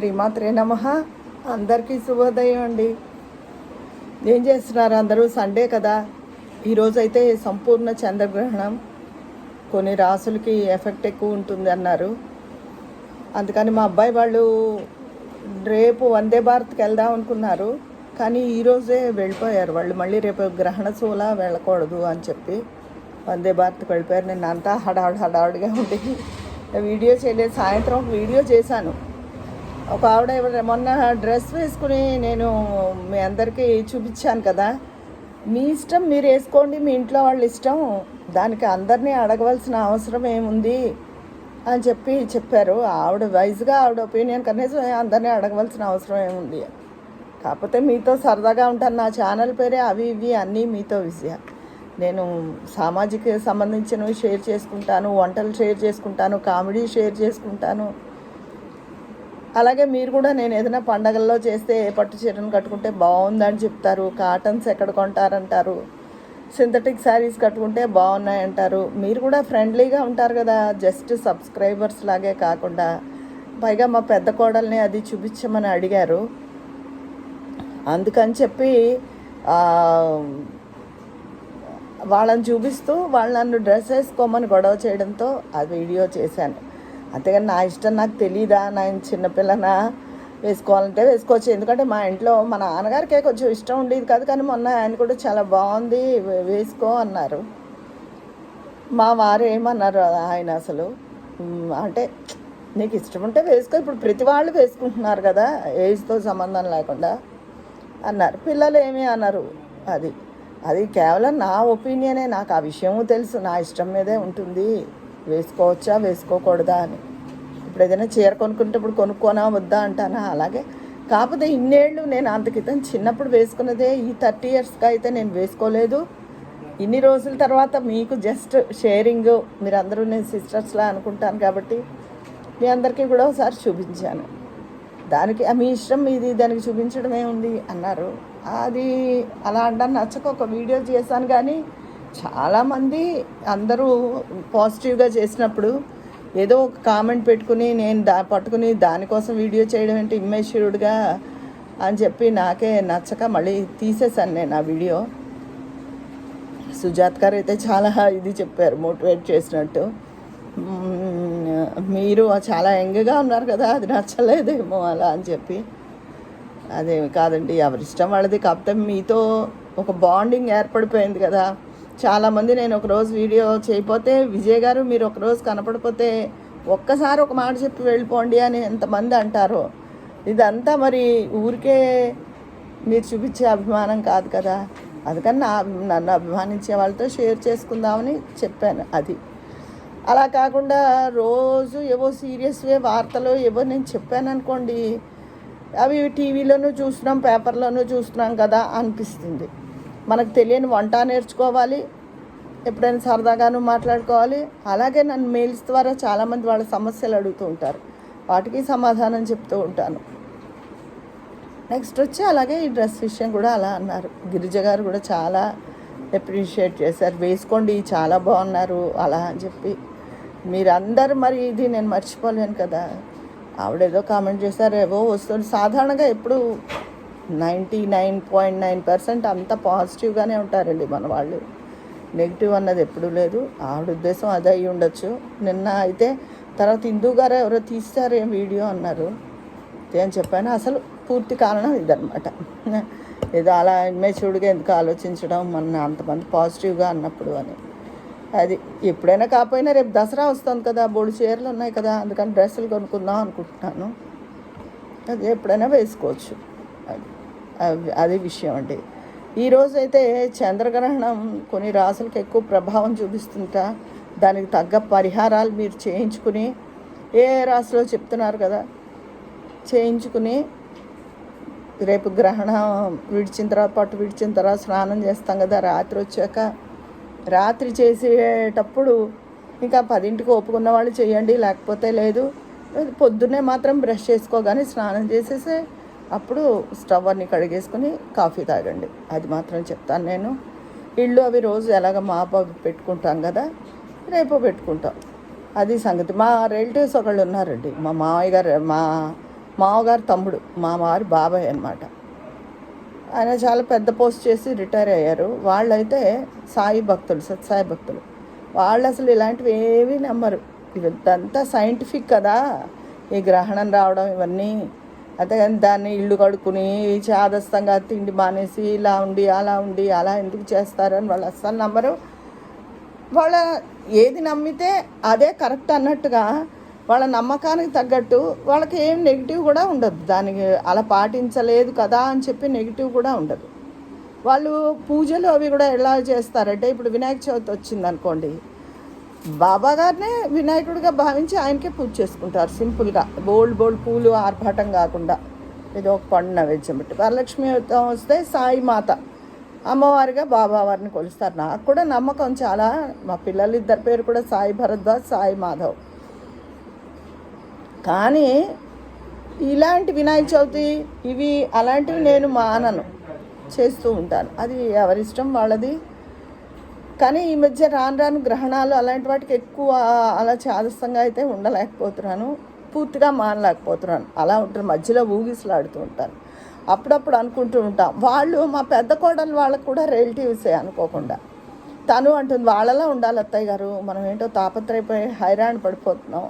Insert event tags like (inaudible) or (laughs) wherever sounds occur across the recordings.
శ్రీమాత్రే నమ. అందరికీ శుభోదయం అండి. ఏం చేస్తున్నారు అందరూ? సండే కదా. ఈరోజైతే సంపూర్ణ చంద్రగ్రహణం. కొన్ని రాసులకి ఎఫెక్ట్ ఎక్కువ ఉంటుంది అన్నారు. అందుకని మా అబ్బాయి వాళ్ళు రేపు వందే భారత్కి వెళ్దాం అనుకున్నారు. కానీ ఈరోజే వెళ్ళిపోయారు. వాళ్ళు మళ్ళీ రేపు గ్రహణ శూల వెళ్ళకూడదు అని చెప్పి వందే భారత్కి వెళ్ళిపోయారు. నేను అంతా హడావుడి హడావుడిగా ఉండి వీడియో చేయలేదు. సాయంత్రం వీడియో చేశాను. ఒక ఆవిడ మొన్న డ్రెస్ వేసుకుని నేను మీ అందరికీ చూపించాను కదా. మీ ఇష్టం మీరు వేసుకోండి మీ ఇంట్లో వాళ్ళ ఇష్టం. దానికి అందరినీ అడగవలసిన అవసరం ఏముంది? అని చెప్పి చెప్పారు. ఆవిడ వైజ్గా ఆవిడ ఒపీనియన్ కనీసం అందరినీ అడగవలసిన అవసరం ఏముంది? కాకపోతే మీతో సరదాగా ఉంటాను. నా ఛానల్ పేరే అవి ఇవి అన్నీ మీతో విజయ. నేను సామాజిక సంబంధించినవి షేర్ చేసుకుంటాను వంటలు షేర్ చేసుకుంటాను కామెడీ షేర్ చేసుకుంటాను. అలాగే మీరు కూడా నేను ఏదైనా పండగల్లో చేస్తే ఏ పట్టు చీరను కట్టుకుంటే బాగుందని చెప్తారు. కాటన్స్ ఎక్కడ కొంటారంటారు? సింథటిక్ శారీస్ కట్టుకుంటే బాగున్నాయి అంటారు మీరు కూడా ఫ్రెండ్లీగా ఉంటారు కదా జస్ట్ సబ్స్క్రైబర్స్ లాగే కాకుండా. పైగా మా పెద్ద కోడల్ని అది చూపించమని అడిగారు. అందుకని చెప్పి వాళ్ళని చూపిస్తూ వాళ్ళు నన్ను డ్రెస్ వేసుకోమని గొడవ చేయడంతో ఆ వీడియో చేశాను. అంతేగాని నా ఇష్టం నాకు తెలియదా నా చిన్నపిల్లనా? వేసుకోవాలంటే వేసుకోవచ్చు. ఎందుకంటే మా ఇంట్లో మా నాన్నగారికే కొంచెం ఇష్టం ఉండేది కాదు. కానీ మొన్న ఆయన కూడా చాలా బాగుంది వేసుకో అన్నారు. మా వారు ఏమన్నారు ఆయన అసలు? అంటే నీకు ఇష్టం ఉంటే వేసుకో. ఇప్పుడు ప్రతి వాళ్ళు వేసుకుంటున్నారు కదా ఏజ్తో సంబంధం లేకుండా అన్నారు. పిల్లలు ఏమీ అన్నారు అది అది కేవలం నా ఒపీనియనే. నాకు ఆ విషయము తెలుసు. నా ఇష్టం మీదే ఉంటుంది. వేసుకోవచ్చా వేసుకోకూడదా అని. ఇప్పుడు ఏదైనా చీర కొనుక్కుంటే ఇప్పుడు కొనుక్కోనా వద్దా అంటానా? అలాగే. కాకపోతే ఇన్నేళ్ళు నేను అంత క్రితం చిన్నప్పుడు వేసుకున్నదే ఈ థర్టీ ఇయర్స్కి అయితే నేను వేసుకోలేదు. ఇన్ని రోజుల తర్వాత మీకు జస్ట్ షేరింగ్ మీరందరూ నేను సిస్టర్స్లా అనుకుంటాను కాబట్టి మీ అందరికీ కూడా ఒకసారి చూపించాను. దానికి మీ ఇష్టం మీది దానికి చూపించడమే ఉంది అన్నారు. అది అలా అనడానికి నచ్చక ఒక వీడియో చేశాను కానీ చాలామంది అందరూ పాజిటివ్గా చేసినప్పుడు ఏదో ఒక కామెంట్ పెట్టుకుని నేను దా పట్టుకుని దానికోసం వీడియో చేయడం ఏంటి ఇమ్మేశ్వరుడుగా అని చెప్పి నాకే నచ్చక మళ్ళీ తీసేశాను నేను ఆ వీడియో. సుజాత్ గారు అయితే చాలా ఇది చెప్పారు మోటివేట్ చేసినట్టు. మీరు చాలా యంగ్గా ఉన్నారు కదా అది నచ్చలేదేమో అలా అని చెప్పి. అదేమి కాదండి ఎవరిష్టం వాళ్ళది. కాకపోతే మీతో ఒక బాండింగ్ ఏర్పడిపోయింది కదా. చాలామంది నేను ఒకరోజు వీడియో చేయపోతే విజయ్ గారు మీరు ఒకరోజు కనపడిపోతే ఒక్కసారి ఒక మాట చెప్పి వెళ్ళిపోండి అని ఎంతమంది అంటారో. ఇదంతా మరి ఊరికే మీరు చూపించే అభిమానం కాదు కదా. అందుకని నా నన్ను అభిమానించే వాళ్ళతో షేర్ చేసుకుందామని చెప్పాను అది. అలా కాకుండా రోజు ఏవో సీరియస్వే వార్తలు ఏవో నేను చెప్పాను అనుకోండి అవి టీవీలోనూ చూస్తున్నాం పేపర్లోనూ చూస్తున్నాం కదా అనిపిస్తుంది. మనకు తెలియని వంట నేర్చుకోవాలి ఎప్పుడైనా సరదాగాను మాట్లాడుకోవాలి. అలాగే నన్ను మెయిల్స్ ద్వారా చాలామంది వాళ్ళ సమస్యలు అడుగుతూ ఉంటారు. వాటికి సమాధానం చెప్తూ ఉంటాను. నెక్స్ట్ వచ్చి అలాగే ఈ డ్రెస్ విషయం కూడా అలా అన్నారు. గిరిజ గారు కూడా చాలా అప్రిషియేట్ చేశారు. వేసుకోండి చాలా బాగున్నారు అలా అని చెప్పి. మీరందరూ మరి ఇది నేను మర్చిపోలేను కదా. ఆవిడేదో కామెంట్ చేశారు ఏవో వస్తుంది సాధారణంగా ఎప్పుడు ninety nine point nine percent అంతా పాజిటివ్గానే ఉంటారండి మన వాళ్ళు. నెగిటివ్ అన్నది ఎప్పుడూ లేదు. ఆవిడ ఉద్దేశం అదే అయి ఉండొచ్చు. నిన్న అయితే తర్వాత హిందూ గారు ఎవరో తీస్తారేం వీడియో అన్నారు. అని చెప్పాను. అసలు పూర్తి కారణం ఇదనమాట ఏదో అలా ఇమ్మేచుడుగా ఎందుకు ఆలోచించడం మన అంతమంది పాజిటివ్గా అన్నప్పుడు అని. అది ఎప్పుడైనా కాకపోయినా రేపు దసరా వస్తుంది కదా బోడు చీరలు ఉన్నాయి కదా అందుకని డ్రెస్సులు కొనుక్కుందాం అనుకుంటున్నాను. అది ఎప్పుడైనా వేసుకోవచ్చు. అది. అదే విషయం అండి. ఈరోజు అయితే చంద్రగ్రహణం కొన్ని రాసులకు ఎక్కువ ప్రభావం చూపిస్తుంట. దానికి తగ్గ పరిహారాలు మీరు చేయించుకుని ఏ రాశిలో చెప్తున్నారు కదా చేయించుకుని రేపు గ్రహణం విడిచిన తర్వాత పట్టు విడిచిన తర్వాత స్నానం చేస్తాం కదా రాత్రి వచ్చాక. రాత్రి చేసేటప్పుడు ఇంకా పదింటికి ఒప్పుకున్న వాళ్ళు చేయండి లేకపోతే లేదు. పొద్దున్నే మాత్రం బ్రష్ చేసుకోగానే స్నానం చేసేసి అప్పుడు స్టవ్ అన్ని కడిగేసుకుని కాఫీ తాగండి. అది మాత్రం చెప్తాను నేను. ఇళ్ళు అవి రోజు ఎలాగ మా అవి పెట్టుకుంటాం కదా రేపు పెట్టుకుంటాం. అది సంగతి. మా రిలేటివ్స్ ఒకళ్ళు ఉన్నారండి. మా మామయ్య గారు మా మామగారు తమ్ముడు మామగారు బాబాయ్ అనమాట ఆయన చాలా పెద్ద పోస్ట్ చేసి రిటైర్ అయ్యారు. వాళ్ళైతే సాయి భక్తులు సత్సాయి భక్తులు. వాళ్ళు అసలు ఇలాంటివి ఏమీ నమ్మరు. ఇదంతా సైంటిఫిక్ కదా. ఈ గ్రహణం రావడం ఇవన్నీ అదే దాన్ని ఇల్లు కడుక్కుని చాదస్తంగా తిండి మానేసి ఇలా ఉండి అలా ఉండి అలా ఎందుకు చేస్తారని వాళ్ళు అస్సలు నమ్మరు. వాళ్ళ ఏది నమ్మితే అదే కరెక్ట్ అన్నట్టుగా వాళ్ళ నమ్మకానికి తగ్గట్టు వాళ్ళకి ఏం నెగిటివ్ కూడా ఉండదు. దానికి అలా పాటించలేదు కదా అని చెప్పి నెగిటివ్ కూడా ఉండదు. వాళ్ళు పూజలు అవి కూడా ఎలా చేస్తారంటే ఇప్పుడు వినాయక చవితి వచ్చింది అనుకోండి బాబా గారినే వినాయకుడిగా భావించి ఆయనకే పూజ చేసుకుంటారు. సింపుల్గా బోల్డ్ బోల్డ్ పూలు ఆర్భాటం కాకుండా. ఏదో ఒక పండు నైవేద్యం పెట్టి. వరలక్ష్మి వస్తే సాయి మాత. అమ్మవారిగా బాబావారిని కొలుస్తారు. నాకు కూడా నమ్మకం చాలా. మా పిల్లలు ఇద్దరి పేరు కూడా సాయి భరద్వాజ్ సాయి మాధవ్. కానీ ఇలాంటి వినాయక చవితి ఇవి అలాంటివి నేను మానను. చేస్తూ ఉంటాను. అది ఎవరిష్టం వాళ్ళది. కానీ ఈ మధ్య రాను రాను గ్రహణాలు అలాంటి వాటికి ఎక్కువ అలా చాదస్తంగా అయితే ఉండలేకపోతున్నాను. పూర్తిగా మానలేకపోతున్నాను. అలా ఉంటారు. మధ్యలో ఊగిసలాడుతూ ఉంటాను అప్పుడప్పుడు అనుకుంటూ ఉంటాం. వాళ్ళు మా పెద్ద కోడలు వాళ్ళకు కూడా రిలేటివ్సే అనుకోకుండా. తను అంటుంది వాళ్ళలా ఉండాలి అత్తయ్య గారు. మనం ఏంటో తాపత్రయపోయి హైరాణ పడిపోతున్నాం.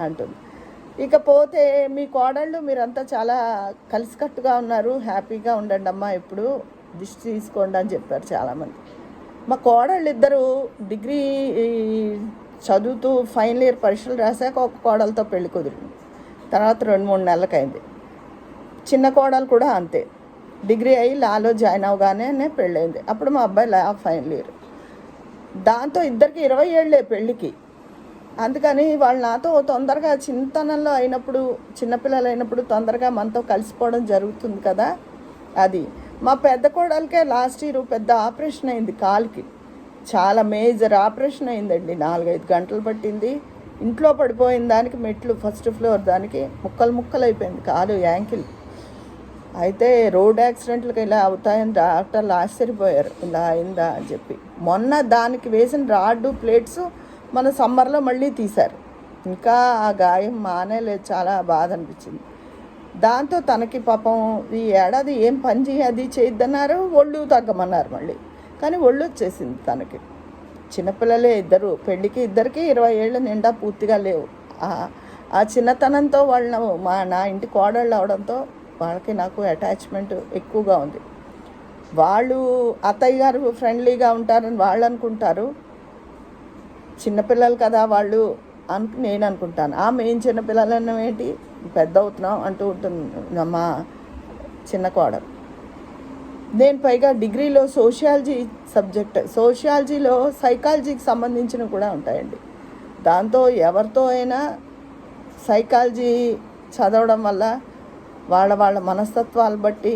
అంటుంది. ఇకపోతే మీ కోడళ్ళు మీరంతా చాలా కలిసికట్టుగా ఉన్నారు. హ్యాపీగా ఉండండి అమ్మా ఎప్పుడు దిష్టి తీసుకోండి అని చెప్పారు చాలామంది. మా కోడళ్ళు ఇద్దరు డిగ్రీ చదువుతూ ఫైనల్ ఇయర్ పరీక్షలు రాశాక ఒక కోడలతో పెళ్ళి కుదిరింది. తర్వాత రెండు మూడు నెలలకైంది. చిన్న కోడలు కూడా అంతే. డిగ్రీ అయ్యి లాలో జాయిన్ అవగానే పెళ్ళైంది. అప్పుడు మా అబ్బాయి లా ఫైనల్ ఇయర్. దాంతో ఇద్దరికి ఇరవై ఏళ్ళే పెళ్ళికి. అందుకని వాళ్ళు నాతో తొందరగా చింతనంలో అయినప్పుడు చిన్నపిల్లలు అయినప్పుడు తొందరగా మనతో కలిసిపోవడం జరుగుతుంది కదా. అది. మా పెద్ద కోడలకే లాస్ట్ ఇయర్ పెద్ద ఆపరేషన్ అయింది కాలుకి. చాలా మేజర్ ఆపరేషన్ అయిందండి. నాలుగైదు గంటలు పట్టింది. ఇంట్లో పడిపోయిన దానికి మెట్లు ఫస్ట్ ఫ్లోర్ దానికి ముక్కలు ముక్కలు అయిపోయింది కాలు యాంకిల్ అయితే రోడ్ యాక్సిడెంట్లకు ఇలా అవుతాయని డాక్టర్లు ఆశ్చర్యపోయారు. ఇలా అయిందా అని చెప్పి. మొన్న దానికి వేసిన రాడ్డు ప్లేట్స్ మన సమ్మర్లో మళ్ళీ తీశారు. ఇంకా ఆ గాయం మానేలేదు చాలా బాధ అనిపించింది. దాంతో తనకి పాపం ఈ ఏడాది ఏం పని చేయాలి అది చేయొద్దన్నారు ఒళ్ళు తగ్గమన్నారు మళ్ళీ. కానీ ఒళ్ళు వచ్చేసింది తనకి. చిన్నపిల్లలే ఇద్దరు పెళ్ళికి ఇద్దరికి ఇరవై ఏళ్ళు నిండా పూర్తిగా లేవు. ఆ- చిన్నతనంతో వాళ్ళ మా నా ఇంటి కోడళ్ళు అవడంతో వాళ్ళకి నాకు అటాచ్మెంట్ ఎక్కువగా ఉంది. వాళ్ళు అత్తయ్య గారు ఫ్రెండ్లీగా ఉంటారని వాళ్ళు అనుకుంటారు. చిన్నపిల్లలు కదా వాళ్ళు అను నేను అనుకుంటాను. ఆ ఏం చిన్నపిల్లలు ఏంటి? పెద్ద అవుతున్నాం అంటూ ఉంటుంది. మా చిన్న కోడలు. నేను పైగా డిగ్రీలో సోషియాలజీ సబ్జెక్ట్ సోషియాలజీలో సైకాలజీకి సంబంధించినవి కూడా ఉంటాయండి. దాంతో ఎవరితో అయినా సైకాలజీ చదవడం వల్ల వాళ్ళ వాళ్ళ మనస్తత్వాలు బట్టి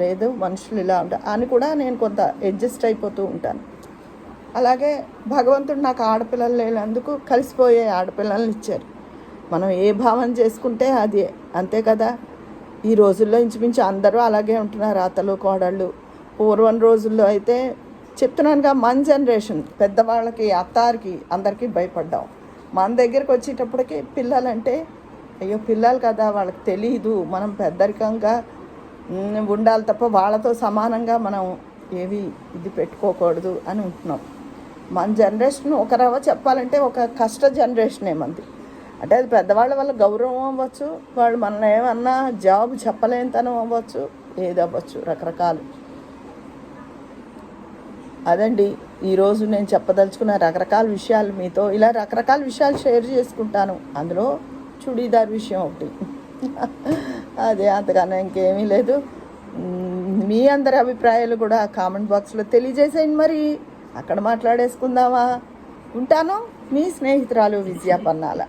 లేదు మనుషులు ఇలా ఉంటారు అని కూడా నేను కొంత అడ్జస్ట్ అయిపోతూ ఉంటాను. అలాగే భగవంతుడు నాకు ఆడపిల్లలు లేనందుకు కలిసిపోయే ఆడపిల్లల్ని ఇచ్చారు. మనం ఏ భావన చేసుకుంటే అది అంతే కదా. ఈ రోజుల్లో ఇంచుమించు అందరూ అలాగే ఉంటున్నారు అతలు కోడళ్ళు. పూర్వం రోజుల్లో అయితే చెప్తున్నానుగా మన జనరేషన్ పెద్దవాళ్ళకి అత్తారికి అందరికీ భయపడ్డాం. మన దగ్గరికి వచ్చేటప్పటికి పిల్లలంటే అయ్యో పిల్లలు కదా వాళ్ళకి తెలియదు మనం పెద్దరికంగా ఉండాలి తప్ప వాళ్ళతో సమానంగా మనం ఏవి ఇది పెట్టుకోకూడదు అని ఉంటున్నాం. మన జనరేషన్ ఒక రవ చెప్పాలంటే ఒక కష్ట జనరేషనే మంది అంటే అది పెద్దవాళ్ళ వల్ల గౌరవం అవ్వచ్చు వాళ్ళు మనల్ని ఏమన్నా జాబ్ చెప్పలేనితనం అవ్వచ్చు ఏది అవ్వచ్చు రకరకాలు. అదండి ఈరోజు నేను చెప్పదలుచుకున్న రకరకాల విషయాలు మీతో ఇలా రకరకాల విషయాలు షేర్ చేసుకుంటాను. అందులో చుడీదార్ విషయం ఒకటి. (laughs) అదే అంతకన్నా ఇంకేమీ లేదు. మీ అందరి అభిప్రాయాలు కూడా కామెంట్ బాక్స్లో తెలియజేసేయండి మరి. అక్కడ మాట్లాడేసుకుందామా? ఉంటాను మీ స్నేహితురాలు విజయ పన్నాల